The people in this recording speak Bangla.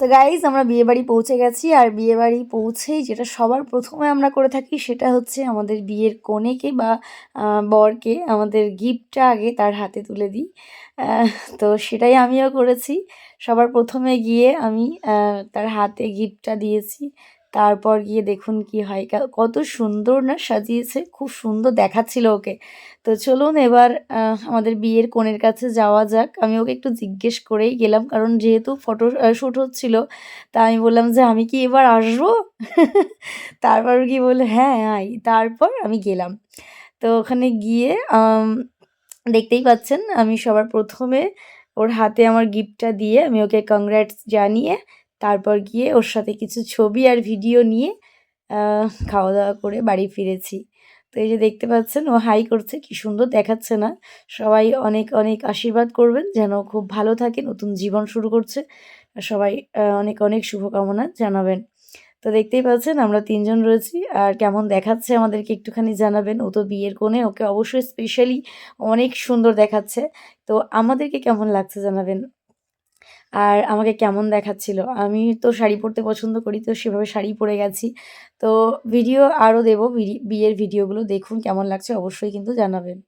তো গাইজ আমরা বিয়েবাড়ি পৌঁছে গেছি আর বিয়েবাড়ি পৌঁছেই যেটা সবার প্রথমে আমরা করে থাকি সেটা হচ্ছে আমাদের বিয়ের কনেকে বা বরকে আমাদের গিফটটা আগে তার হাতে তুলে দিই। তো সেটাই আমিও করেছি। সবার প্রথমে গিয়ে আমি তার হাতে গিফটটা দিয়েছি। তারপর গিয়ে দেখুন কি হয়। কত সুন্দর না সাজিয়েছে, খুব সুন্দর দেখাচ্ছিল ওকে। তো চলুন এবার আমাদের বিয়ের কনের কাছে যাওয়া যাক। আমি ওকে একটু জিজ্ঞেস করেই গেলাম, কারণ যেহেতু ফটো শ্যুট হচ্ছিল, তা আমি বললাম যে, আমি কি এবার আসব? তারপর কি বলল হ্যাঁ আই তারপর আমি গেলাম। তো ওখানে গিয়ে দেখতেই পাচ্ছেন, আমি সবার প্রথমে ওর হাতে আমার গিফটটা দিয়ে আমি ওকে কংগ্রাটস জানিয়ে তারপর গিয়ে ওর সাথে কিছু ছবি আর ভিডিও নিয়ে খাওয়া দাওয়া করে বাড়ি ফিরেছি। তো এই যে দেখতে পাচ্ছেন, ও হাই করছে, কি সুন্দর দেখাচ্ছে না। সবাই অনেক অনেক আশীর্বাদ করবেন, যেন খুব ভালো থাকে, নতুন জীবন শুরু করছে। সবাই অনেক অনেক শুভকামনা জানাবেন। তো দেখতেই পাচ্ছেন, আমরা তিনজন রয়েছি, আর কেমন দেখাচ্ছে আমাদেরকে একটুখানি জানাবেন। ও তো বিয়ের কোণে, ওকে অবশ্যই স্পেশালি অনেক সুন্দর দেখাচ্ছে। তো আমাদেরকে কেমন লাগছে জানাবেন? আর আমাকে কেমন দেখাচ্ছিল। আমি তো শাড়ি পরতে পছন্দ করি, তো সেভাবে শাড়ি পরে গেছি। তো ভিডিও আরও দেবো বিয়ের ভিডিওগুলো দেখুন, কেমন লাগছে অবশ্যই কিন্তু জানাবেন।